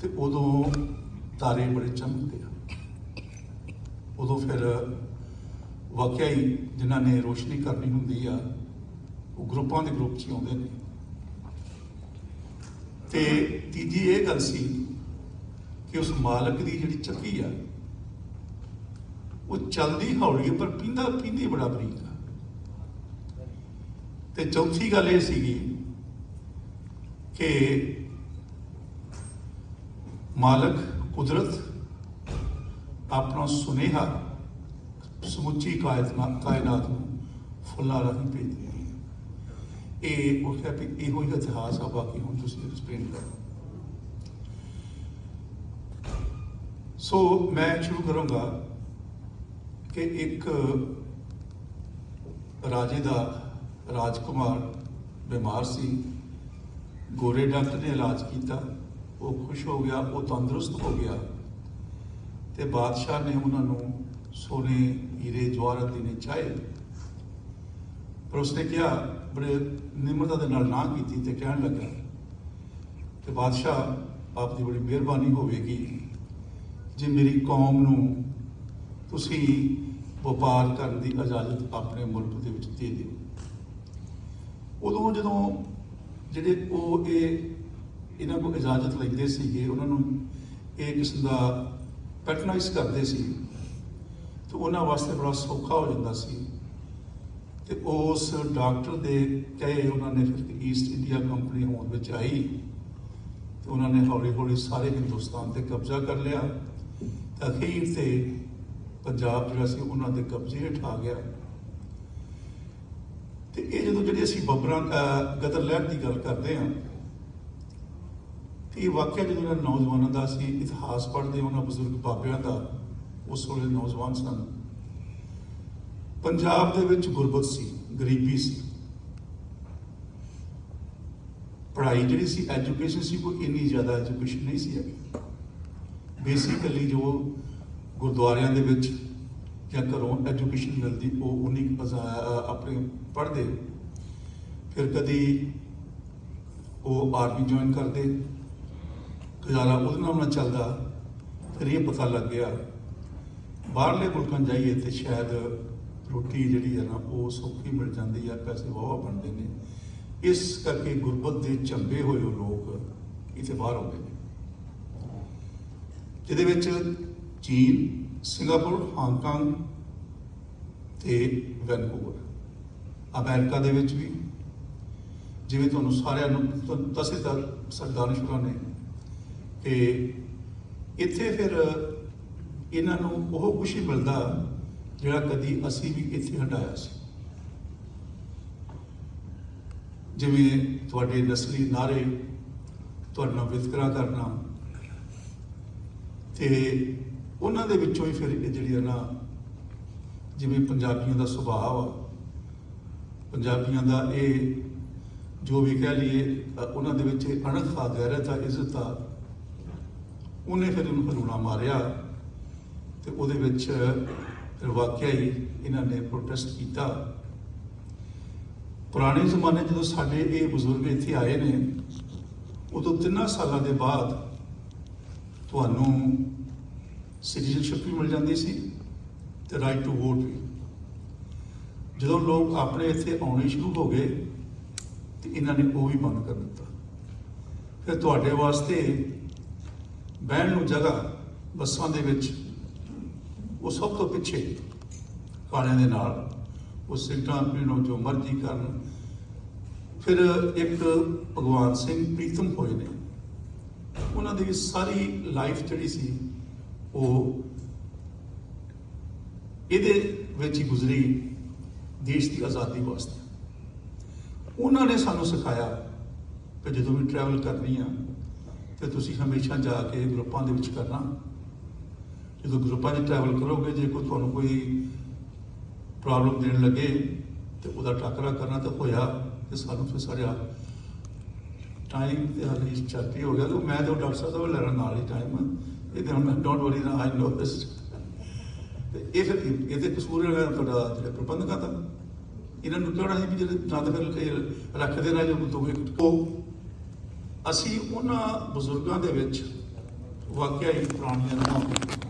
ਤੇ ਉਦੋਂ ਤਾਰੇ ਬੜੇ ਚਮਕਦੇ ਆ। ਉਦੋਂ ਫਿਰ ਵਾਕਿਆ ਹੀ ਜਿਨ੍ਹਾਂ ਨੇ ਰੋਸ਼ਨੀ ਕਰਨੀ ਹੁੰਦੀ ਆ ਉਹ ਗਰੁੱਪਾਂ ਦੇ ਗਰੁੱਪ 'ਚ ਹੀ ਆਉਂਦੇ ਨੇ। ਤੇ ਤੀਜੀ ਇਹ ਗੱਲ ਸੀ ਕਿ ਉਸ ਮਾਲਕ ਦੀ ਜਿਹੜੀ ਚੱਕੀ ਆ ਉਹ ਚਲਦੀ ਹੌਲੀ ਆ, ਪਰ ਪੀਂਦਾ ਪੀਂਦੀ ਬੜਾ ਬਰੀਕ ਆ। ਤੇ ਚੌਥੀ ਗੱਲ ਇਹ ਸੀਗੀ ਕਿ ਮਾਲਕ ਕੁਦਰਤ, ਆਪਣਾ ਸੁਨੇਹਾ ਸਮੁੱਚੀ ਕਾਇਨਾਤ ਕਾਇਨਾਤ ਨੂੰ ਫੁੱਲਾਂ ਰਾਹੀਂ ਭੇਜਦੀ ਹੈ। ਇਹ ਉਹ ਹੈ ਵੀ ਇਹੋ ਹੀ ਇਤਿਹਾਸ ਆ, ਬਾਕੀ ਹੁਣ ਤੁਸੀਂ ਐਕਸਪਲੇਨ ਕਰੋ। ਸੋ ਮੈਂ ਸ਼ੁਰੂ ਕਰੂੰਗਾ ਕਿ ਇੱਕ ਰਾਜੇ ਦਾ ਰਾਜਕੁਮਾਰ ਬਿਮਾਰ ਸੀ। ਗੋਰੇ ਡਾਕਟਰ ਨੇ ਇਲਾਜ ਕੀਤਾ। ਉਹ ਖੁਸ਼ ਹੋ ਗਿਆ, ਉਹ ਤੰਦਰੁਸਤ ਹੋ ਗਿਆ। ਤੇ ਬਾਦਸ਼ਾਹ ਨੇ ਉਹਨਾਂ ਨੂੰ ਸੋਨੇ ਹੀਰੇ ਜਵਾਹਰ ਦੇਣੇ ਚਾਹੇ। ਪਰ ਉਸਨੇ ਕਿਹਾ, ਬੜੇ ਨਿਮਰਤਾ ਦੇ ਨਾਲ ਨਾ ਕੀਤੀ ਤੇ ਕਹਿਣ ਲੱਗਾ ਕਿ ਬਾਦਸ਼ਾਹ, ਆਪ ਦੀ ਬੜੀ ਮਿਹਰਬਾਨੀ ਹੋਵੇਗੀ। ਜੇ ਮੇਰੀ ਕੌਮ ਨੂੰ ਤੁਸੀਂ ਵਪਾਰ ਕਰਨ ਦੀ ਇਜਾਜ਼ਤ ਆਪਣੇ ਮੁਲਕ ਦੇ ਵਿੱਚ ਦੇ ਦਿਓ। ਉਦੋਂ ਜਦੋਂ ਜਿਹੜੇ ਉਹ ਇਹ ਇਹਨਾਂ ਕੋਲ ਇਜਾਜ਼ਤ ਲੈਂਦੇ ਸੀਗੇ ਉਹਨਾਂ ਨੂੰ ਇਹ ਕਿਸਮ ਦਾ ਪੈਟਰਨਾਈਜ਼ ਕਰਦੇ ਸੀ। ਤੇ ਉਹਨਾਂ ਵਾਸਤੇ ਬੜਾ ਸੌਖਾ ਹੋ ਜਾਂਦਾ ਸੀ। ਤੇ ਉਸ ਡਾਕਟਰ ਦੇ ਕਹੇ ਉਹਨਾਂ ਨੇ ਫਿਰ ਈਸਟ ਇੰਡੀਆ ਕੰਪਨੀ ਹੋਂਦ ਵਿੱਚ ਆਈ। ਤੇ ਉਹਨਾਂ ਨੇ ਹੌਲੀ ਹੌਲੀ ਸਾਰੇ ਹਿੰਦੁਸਤਾਨ ਤੇ ਕਬਜ਼ਾ ਕਰ ਲਿਆ। ਤੇ ਅਖੀਰ ਤੇ ਪੰਜਾਬ ਜਿਹੜਾ ਸੀ ਉਹਨਾਂ ਦੇ ਕਬਜ਼ੇ ਹੇਠ ਆ ਗਿਆ। ਤੇ ਇਹ ਜਦੋਂ ਜਿਹੜੀ ਅਸੀਂ ਬੱਬਰਾਂ ਅਹ, ਗਦਰ ਲਹਿਰ ਦੀ ਗੱਲ ਕਰਦੇ ਹਾਂ ਤੇ ਇਹ ਵਾਕਿਆ ਜਿਹੜਾ ਨੌਜਵਾਨਾਂ ਦਾ ਅਸੀਂ ਇਤਿਹਾਸ ਪੜ੍ਹਦੇ ਉਹਨਾਂ ਬਜ਼ੁਰਗ ਬਾਬਿਆਂ ਦਾ ਉਸ ਵੇਲੇ ਨੌਜਵਾਨ ਸਨ। ਪੰਜਾਬ ਦੇ ਵਿੱਚ ਗੁਰਬਤ ਸੀ, ਗਰੀਬੀ ਸੀ। ਪੜ੍ਹਾਈ ਜਿਹੜੀ ਸੀ, ਐਜੂਕੇਸ਼ਨ ਸੀ, ਕੋਈ ਇੰਨੀ ਜ਼ਿਆਦਾ ਐਜੂਕੇਸ਼ਨ ਨਹੀਂ ਸੀ ਹੈਗੀ। ਬੇਸਿਕਲੀ ਜੋ ਗੁਰਦੁਆਰਿਆਂ ਦੇ ਵਿੱਚ ਜਾਂ ਘਰੋਂ ਐਜੂਕੇਸ਼ਨ ਮਿਲਦੀ, ਉਹ ਉਨੀ ਆਪਣੇ ਪੜ੍ਹਦੇ। ਫਿਰ ਕਦੀ ਉਹ ਆਰਮੀ ਜੁਆਇਨ ਕਰਦੇ ਗੁਜ਼ਾਰਾ ਉਹਦੇ ਨਾਲ ਨਾ ਚੱਲਦਾ, ਫਿਰ ਇਹ ਪਤਾ ਲੱਗ ਗਿਆ। ਬਾਹਰਲੇ ਮੁਲਕਾਂ ਜਾਈਏ ਤੇ ਸ਼ਾਇਦ ਰੋਟੀ ਜਿਹੜੀ ਹੈ ਨਾ, ਉਹ ਸੌਖੀ ਮਿਲ ਜਾਂਦੀ ਆ, ਪੈਸੇ ਵਾਵਾ ਬਣਦੇ ਨੇ। ਇਸ ਕਰਕੇ ਗੁਰਬਤ ਦੇ ਝੰਬੇ ਹੋਏ ਉਹ ਲੋਕ ਇੱਥੇ ਬਾਹਰ ਆਉਂਦੇ ਨੇ। ਜਿਹਦੇ ਵਿੱਚ ਚੀਨ, ਸਿੰਗਾਪੁਰ, ਹਾਂਗਕਾਂਗ ਤੇ ਵੈਨਕੂਵਰ। ਅਮਰੀਕਾ ਦੇ ਵਿੱਚ ਵੀ। ਜਿਵੇਂ ਤੁਹਾਨੂੰ ਸਾਰਿਆਂ ਨੂੰ ਤਸੇ ਦੱਸੇ ਤਾਂ ਨੇ ਕਿ ਇੱਥੇ ਫਿਰ ਇਹਨਾਂ ਨੂੰ ਉਹ ਕੁਛ ਹੀ ਮਿਲਦਾ ਜਿਹੜਾ ਕਦੀ ਅਸੀਂ ਵੀ ਇੱਥੇ ਹਟਾਇਆ ਸੀ। ਜਿਵੇਂ ਤੁਹਾਡੇ ਨਸਲੀ ਨਾਰੇ, ਤੁਹਾਡਾ ਵਿਤਕਰਾ ਕਰਨਾ ਤੇ ਉਹਨਾਂ ਦੇ ਵਿੱਚੋਂ ਹੀ ਫਿਰ ਇਹ ਜਿਹੜੀ ਨਾ ਜਿਵੇਂ ਪੰਜਾਬੀਆਂ ਦਾ ਸੁਭਾਅ ਆ, ਪੰਜਾਬੀਆਂ ਦਾ ਇਹ ਜੋ ਵੀ ਕਹਿ ਲਈਏ ਉਹਨਾਂ ਦੇ ਵਿੱਚ ਇਹ ਅਣਖ ਆ, ਗੈਰਤ ਆ, ਇੱਜ਼ਤ ਆ ਉਹਨੇ ਫਿਰ ਇਹਨੂੰ ਹਰੂਣਾ ਮਾਰਿਆ ਤੇ ਉਹਦੇ ਵਿੱਚ ਫਿਰ ਵਾਕਿਆ ਹੀ ਇਹਨਾਂ ਨੇ ਪ੍ਰੋਟੈਸਟ ਕੀਤਾ। ਪੁਰਾਣੇ ਜ਼ਮਾਨੇ ਜਦੋਂ ਸਾਡੇ ਇਹ ਬਜ਼ੁਰਗ ਇੱਥੇ ਆਏ ਨੇ, ਉਦੋਂ ਤਿੰਨਾਂ ਸਾਲਾਂ ਦੇ ਬਾਅਦ ਤੁਹਾਨੂੰ ਸਿਟੀਜ਼ਨਸ਼ਿਪ ਵੀ ਮਿਲ ਜਾਂਦੀ ਸੀ ਤੇ ਰਾਈਟ ਟੂ ਵੋਟ ਵੀ। ਜਦੋਂ ਲੋਕ ਆਪਣੇ ਇੱਥੇ ਆਉਣੇ ਸ਼ੁਰੂ ਹੋ ਗਏ ਤੇ ਇਹਨਾਂ ਨੇ ਉਹ ਵੀ ਬੰਦ ਕਰ ਦਿੱਤਾ। ਫਿਰ ਤੁਹਾਡੇ ਵਾਸਤੇ ਬਹਿਣ ਨੂੰ ਜਗ੍ਹਾ ਬੱਸਾਂ ਦੇ ਵਿੱਚ, ਉਹ ਸਭ ਤੋਂ ਪਿੱਛੇ ਕਾਲਿਆਂ ਦੇ ਨਾਲ, ਉਹ ਸਿੱਟਾਂ ਪੀਣੋਂ ਜੋ ਮਰਜ਼ੀ ਕਰਨ। ਫਿਰ ਇੱਕ ਭਗਵਾਨ ਸਿੰਘ ਪ੍ਰੀਤਮ ਹੋਏ ਨੇ। ਉਹਨਾਂ ਦੀ ਸਾਰੀ ਲਾਈਫ ਜਿਹੜੀ ਸੀ, ਉਹ ਇਹਦੇ ਵਿੱਚ ਹੀ ਗੁਜ਼ਰੀ ਦੇਸ਼ ਦੀ ਆਜ਼ਾਦੀ ਵਾਸਤੇ। ਉਹਨਾਂ ਨੇ ਸਾਨੂੰ ਸਿਖਾਇਆ ਕਿ ਜਦੋਂ ਵੀ ਟਰੈਵਲ ਕਰਨੀ ਆ ਤੇ ਤੁਸੀਂ ਹਮੇਸ਼ਾ ਜਾ ਕੇ ਗਰੁੱਪਾਂ ਦੇ ਵਿੱਚ ਕਰਨਾ। ਜਦੋਂ ਗਰੁੱਪਾਂ 'ਚ ਟਰੈਵਲ ਕਰੋਗੇ, ਜੇ ਕੋਈ ਤੁਹਾਨੂੰ ਕੋਈ ਪ੍ਰੋਬਲਮ ਦੇਣ ਲੱਗੇ ਤੇ ਉਹਦਾ ਟਾਕਰਾ ਕਰਨਾ ਤਾਂ ਹੋਇਆ ਤੇ ਸਾਨੂੰ ਫਿਰ ਸਾਰਿਆ ਟਾਈਮ ਤੇ ਹਾਲੇ ਚੱਲਦੀ ਹੋ ਗਿਆ। ਤੇ ਮੈਂ ਤਾਂ ਡਾਕਟਰ ਸਾਹਿਬ ਦਾ ਲੈਣ ਨਾਲ ਹੀ ਟਾਈਮ ਇਹਦੇ ਹੁਣ ਡੋਂਟ ਵਰੀ ਨਾ ਆਈ ਨੋ ਦਿਸ ਤੇ ਇਹ ਫਿਰ ਇਹਦੇ ਕਸੂਰ ਹੈ ਤੁਹਾਡਾ ਜਿਹੜਾ ਪ੍ਰਬੰਧਕਾਂ ਦਾ। ਇਹਨਾਂ ਨੂੰ ਕਿਹੜਾ ਸੀ ਵੀ ਜਿਹੜੇ ਨਾ ਤਾਂ ਫਿਰ ਇਹ ਰੱਖਦੇ ਨਾ ਜੋ ਦੋਵੇਂ ਉਹ ਅਸੀਂ ਉਹਨਾਂ ਬਜ਼ੁਰਗਾਂ ਦੇ ਵਿੱਚ ਵਾਕਿਆ ਹੀ ਪੁਰਾਣੀਆਂ ਨਮਾਜ਼ਾਂ